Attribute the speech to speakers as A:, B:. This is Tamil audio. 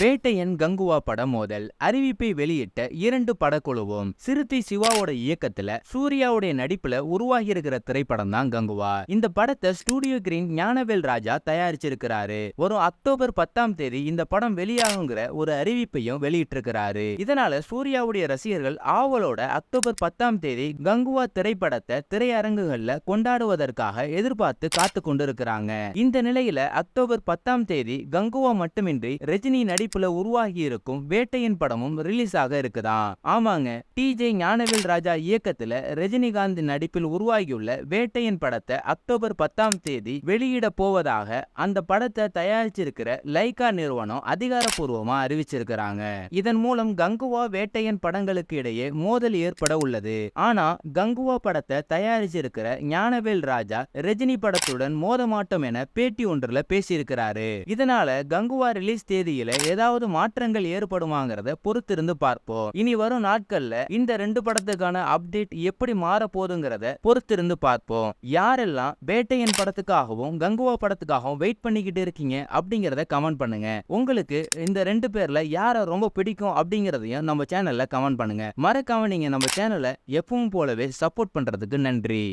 A: வேட்டையன் கங்குவா பட மோதல். அறிவிப்பை வெளியிட்ட இரண்டு படக்குழுவும் சிறுத்தை சிவாவோட இயக்கத்துல சூர்யாவுடைய நடிப்புல உருவாகி இருக்கிற திரைப்படம் தான் கங்குவா. இந்த படத்தை ஸ்டூடியோ கிரீன் ஞானவேல் ராஜா தயாரிச்சிருக்கிறாரு. வரும் அக்டோபர் பத்தாம் தேதி இந்த படம் வெளியாகுங்கிற ஒரு அறிவிப்பையும் வெளியிட்டிருக்கிறாரு. இதனால சூர்யாவுடைய ரசிகர்கள் ஆவலோட அக்டோபர் பத்தாம் தேதி கங்குவா திரைப்படத்தை திரையரங்குகள்ல கொண்டாடுவதற்காக எதிர்பார்த்து காத்து கொண்டிருக்கிறாங்க. இந்த நிலையில அக்டோபர் பத்தாம் தேதி கங்குவா மட்டுமின்றி ரஜினி நடிப்புல உருவாகி இருக்கும் வேட்டையின் படமும் ரிலீஸ் ஆக இருக்குதாம் ஆமாங்க. டிஜே ஞானவேல் ராஜா இயக்கத்துல ரஜினிகாந்த் நடிப்பில் உருவாகியுள்ள வேட்டையின் படத்தை அக்டோபர் பத்தாம் தேதி வெளியிட போவதாக அந்த படத்தை தயாரிச்சிருக்கிற லைகா நிறுவனம் அதிகாரப்பூர்வமா அறிவிச்சிருக்கிறாங்க. இதன் மூலம் கங்குவா வேட்டையன் படங்களுக்கு இடையே மோதல் ஏற்பட உள்ளது. ஆனா கங்குவா படத்தை தயாரிச்சிருக்கிற ஞானவேல் ராஜா ரஜினி படத்துடன் மோத மாட்டோம் என பேட்டி ஒன்றுல பேசியிருக்கிறாரு. இதனால கங்குவா ரிலீஸ் தேதியில ஏதாவது மாற்றங்கள் ஏற்படுமாங்கிறத பொறுத்திருந்து பார்ப்போம். இனி வரும் நாட்கள்ல இந்த ரெண்டு படத்துக்கான அப்டேட் எப்படி மாற போதுங்கிறத பொறுத்திருந்து பார்ப்போம். யாரெல்லாம் வேட்டையன் படத்துக்காகவும் கங்குவா படத்துக்காகவும் வெயிட் பண்ணிக்கிட்டு இருக்கீங்க அப்படிங்கறத கமெண்ட் பண்ணுங்க. உங்களுக்கு இந்த ரெண்டு பேர்ல யாரை ரொம்ப பிடிக்கும் அப்படிங்கறதையும் நம்ம சேனல்ல கமெண்ட் பண்ணுங்க. மறக்காம நீங்க நம்ம சேனலை எப்பவும் போலவே சப்போர்ட் பண்றதுக்கு நன்றி.